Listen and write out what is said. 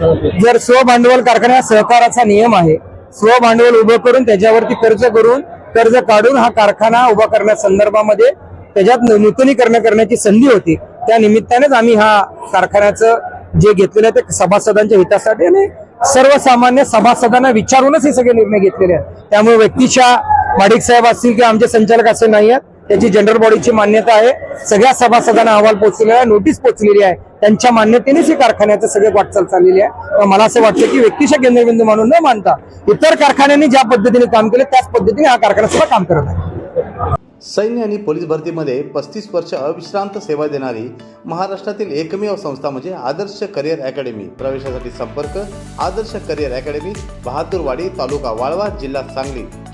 जर स्वभांडवल कारखाना हा सहकाराचा नियम आहे स्वभांडवल उभं करून त्याच्यावरती कर्ज करून कर्ज काढून हा कारखाना उभा करण्यासंदर्भामध्ये त्याच्यात नूतनीकरण करण्याची संधी होती. त्या निमित्तानेच आम्ही हा कारखान्याचं जे घेतलेलं आहे ते सभासदांच्या हितासाठी आणि सर्वसामान्य सभासदांना विचारूनच हे सगळे निर्णय घेतलेले आहेत. त्यामुळे व्यक्तिशा माडिक साहेब असतील किंवा आमचे संचालक असे नाही आहेत त्याची जनरल बॉडीची मान्यता आहे. सगळ्या सभासदांना अहवाल पोहोचलेला आहे. नोटीस पोहोचलेली आहे. त्यांच्या मान्यतेनेच ही कारखान्याचं सगळे वाटचाल चाललेली आहे. मला असं वाटतं की व्यक्तिशा केंद्रबिंदू म्हणून न मानता इतर कारखान्यांनी ज्या पद्धतीने काम केलं त्याच पद्धतीने हा कारखाना सुद्धा काम करत आहे. सैन्य आणि पोलीस भरतीमध्ये पस्तीस वर्ष अविश्रांत सेवा देणारी महाराष्ट्रातील एकमेव संस्था म्हणजे आदर्श करिअर अकॅडमी. प्रवेशासाठी संपर्क आदर्श करिअर अकॅडमी बहादूरवाडी तालुका वाळवा जिल्हा सांगली.